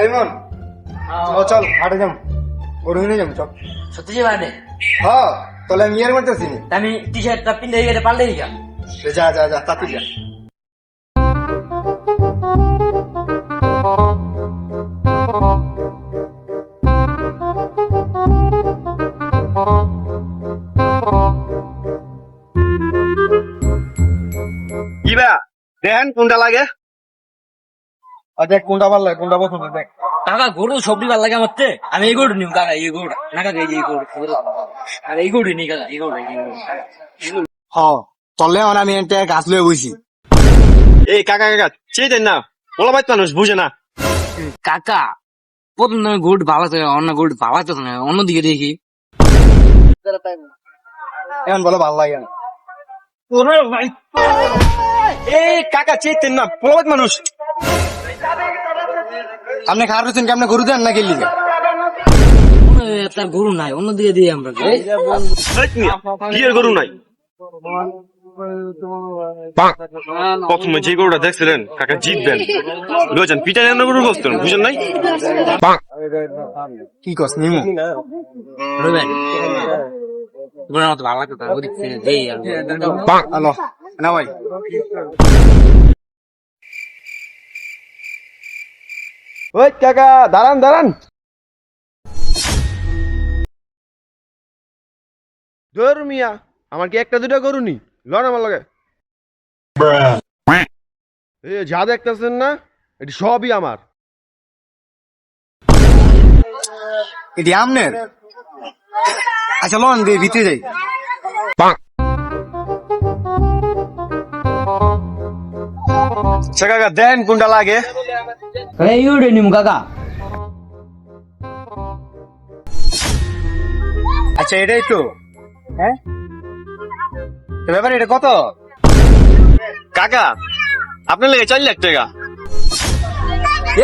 এই মন ও চল হাটে যাম। গরু কিনে যাম চল। সত্যি যে মানে হ্যাঁ তাহলে আমি ইয়ার আমি টি শার্টটা পিন্ধে গেলে পাল্টে এ যা যা যা তাতে যা। কি বা দেখেন কোনটা লাগে। আর দেখ কোনটা ভালো লাগে কোনটা পছন্দ দেখ কাকা গরু সবজি ভালো লাগে আমার তে। আমি এই গরু নিম কাকা এই গরু না কাকা এই গরু। আর এই গরু নি কাকা এই গরু। হ্যাঁ তলে মানে আমি এনতে গাছ লয়ে বইছি এই কাকা কাকা চেয়ে দেন না ওলা বাইত মানুষ বুঝে না কাকা প্রথম তুমি গুড ভালো অন্য গুড না অন্যদিকে দেখি এখন বলে ভালো লাগে না এই কাকা চেয়ে দেন না বাইত মানুষ আপনি খারাপ হচ্ছেন কি আপনি গরু দেন না গেলি তার গরু নাই অন্যদিকে দিয়ে আমরা গরু। নাই। প্রথমে যে গরুটা দেখছিলেন কাকা জিতবেন? বুঝছেন? পিঠা রান্না গরু বসতেন বুঝেন নাই? কি কস নিমু? রবেন ভালো লাগে তার ওদিক থেকে দেই আর না ভাই। ওই কাকা দাঁড়ান দাঁড়ান। ধর মিয়া আমার কি একটা দুটা গরু নি? লন আমার লগে। এ যা দেখতেছেন না এটি সবই আমার। এটি আমনের? আচ্ছা লন দিয়ে ভিতরে যাই। কাকা দেন কোনটা লাগে। এই গরু নিম কাকা। আচ্ছা এটাই তো হ্যাঁ? ব্যাপার এটা কত? কাকা আপনার লেগে চার লাখ টাকা।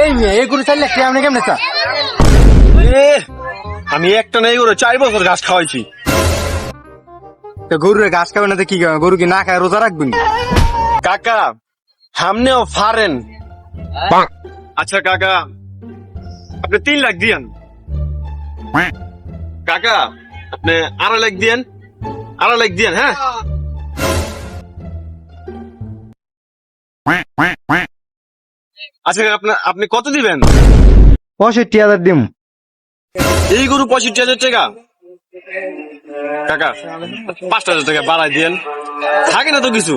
এই মেয়ে এই গরু চাইলে কি আপনি কেমনে চা এ, আমি একটা নেই করে চার বছর ঘাস খাওয়াইছি। তো গরুরে ঘাস খাবে না তো কি খাবে? গরু কি না খায় রোজা রাখবেন? কাকা সামনেও ফারেন। আচ্ছা কাকা। আপনি তিন লাখ দিয়েন। কাকা আপনি আড়াই লাখ দিয়েন। আড়াই লাখ দিয়েন হ্যাঁ? আচ্ছা আপনি আপনি কত দিবেন? পঁয়ষট্টি হাজার দিম। এই গরু পঁয়ষট্টি হাজার টাকা? কাকা পাঁচটা হাজার টাকা বাড়াই দিয়েন। থাকে না তো কিছু?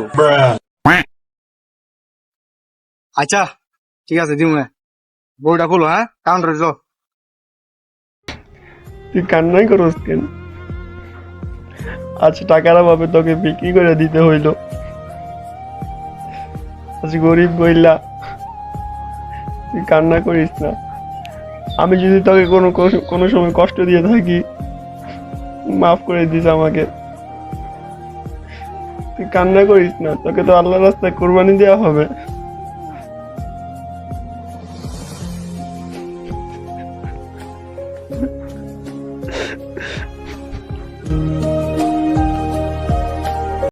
আচ্ছা ঠিক আছে দিম বউটা খুলো হ্যাঁ কাউন্টারে চলো তুই কান্নাই করস কেন? আজ টাকার অভাবে তোকে বিক্রি করে দিতে হইল। আজ গরিব বইলা তুই কান্না করিস না। আমি যদি তোকে কোনো কোনো সময় কষ্ট দিয়ে থাকি, মাফ করে দিস আমাকে। তুই কান্না করিস না, তোকে তো আল্লাহ রাস্তায় কোরবানি দেওয়া হবে। Mm-hmm.